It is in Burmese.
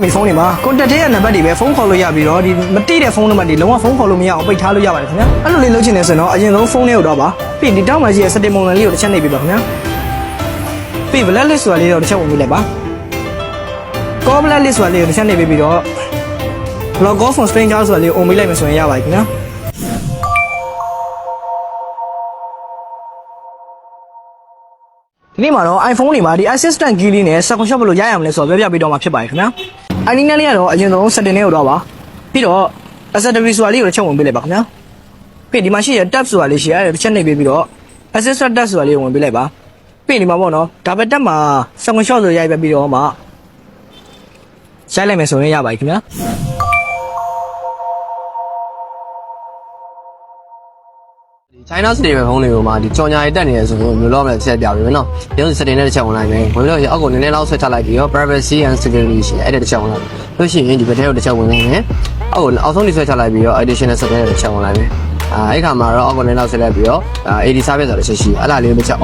မိဖုန်းတွေမှာ contact ထဲကနံပါတ်တွေပဲဖုန်းခေါ်လို့ရပြီးတော့ဒီမတိတဲ့ဖုန်းနံပါတ်တွေလုံးဝဖုန်းခေါ်လို့မရအောင်ပိတ်ထားလို့ရပါတယ်ခင်ဗျာအဲ့လိုလေးလုပ်ချင်တယ်ဆိုတော့အရင်ဆုံးဖုန်းလေးကိုတော့ပါပြီးရင်ဒီတောက်မှရှိတဲ့ setting ပုံစံလေးကိုတစ်ချက်နှိပ်ပေးပါခင်ဗျာပြီး blacklist ဆိုတာလေးတော့တစ်ချက်ဝင်ပြီးလိုက်ပါ call blacklist ဆိုတာလေးကိုတစ်ချက်နှိပ်ပေးပြီးတော့ log off from stranger ဆိုတာလေးကိုအုံပေးလိုက်မယ်ဆိုရင်ရပါတယ်ခင်ဗျာဒီနေ့မှာတော့ iPhone တွေမှာဒီ assistant key လေးနဲ့ second shot ဘယ်လိုရရမလဲဆိုတော့ပြောပြပေးတော့မှာဖြစ်ပါတယ်ခင်ဗျာ။ ID နဲ့လေးကတော့အရင်ဆုံး setting လေးကိုတော့ပါပြီးတော့ accessory ဆိုတာလေးကိုတစ်ချက်ဝင်ပေးလိုက်ပါခင်ဗျာ။ပြီးဒီမှာရှိရ tab ဆိုတာလေးရှိရတယ်တစ်ချက်နှိပ်ပေးပြီးတော့ assistant tab ဆိုတာလေးကိုဝင်ပေးလိုက်ပါ။ပြီးဒီမှာပေါ့နော် double tab မှာ second shot ဆိုရိုက်ပြပြီးတော့မှရိုက်လိုက်မယ်ဆိုရင်ရပါတယ်ခင်ဗျာ။ China stable ဖုန်းတွေကိုမှဒီကြော်ညာရေးတက်နေရဆိုတော့မျိုးလောက်မဲ့ဆက်ပြပေးမယ်နော်။ဒီလို setting နဲ့တစ်ချက်ဝင်လိုက်မယ်။ဝင်လို့ရအောက်ကိုနည်းနည်းလောက်ဆွဲချလိုက်ပြီးတော့ privacy and security ရှိတယ်အဲ့ဒါတစ်ချက်ဝင်လိုက်။လို့ရှိရင်ဒီဘက်ထဲကိုတစ်ချက်ဝင်လိုက်မယ်။အောက်ကိုအောက်ဆုံးဒီဆွဲချလိုက်ပြီးတော့ additional setting နဲ့တစ်ချက်ဝင်လိုက်မယ်။အာအဲ့ခါမှာတော့အောက်ကိုနည်းနည်းလောက်ဆွဲလိုက်ပြီးတော့ AD service ဆိုတဲ့ချက်ရှိတယ်။အဲ့ဒါလေးကိုတစ်ချက်